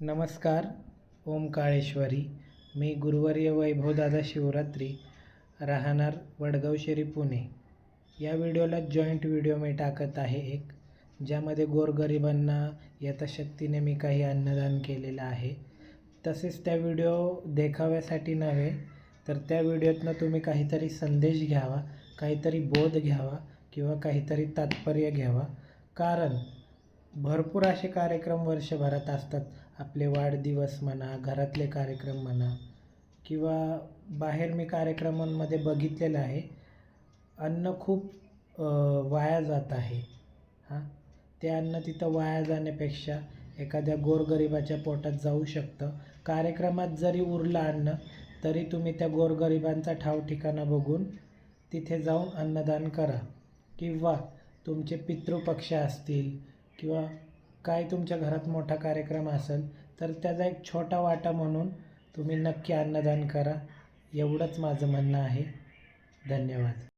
नमस्कार ओम काळेश्वरी. मी गुरुवर्य वैभवदादा शिवरात्री राहणार वडगावशेरी पुणे. या व्हिडिओला जॉईंट व्हिडिओ मी टाकत आहे एक ज्यामध्ये गोरगरिबांना यथाशक्तीने मी काही अन्नदान केलेलं आहे. तसेच त्या व्हिडिओ देखाव्यासाठी नव्हे तर त्या व्हिडिओतनं तुम्ही काहीतरी संदेश घ्यावा काहीतरी बोध घ्यावा किंवा काहीतरी तात्पर्य घ्यावा. कारण भरपूर असे कार्यक्रम वर्षभरात असतात. आपले वाढदिवस म्हणा घरातले कार्यक्रम म्हणा किंवा बाहेर मी कार्यक्रमांमध्ये बघितलेलं आहे. अन्न खूप वाया जात आहे. हां? ते अन्न तिथं वाया जाण्यापेक्षा एखाद्या गोरगरिबाच्या पोटात जाऊ शकतं. कार्यक्रमात जरी उरलं अन्न तरी तुम्ही त्या गोरगरिबांचा ठाव ठिकाणा बघून तिथे जाऊन अन्नदान करा. किंवा तुमचे पितृपक्ष असतील किंवा काय तुमच्या घरात मोठा कार्यक्रम असेल तर त्याचा एक छोटा वाटा म्हणून तुम्ही नक्की अन्नदान करा. एवढंच माझं म्हणणं आहे. धन्यवाद.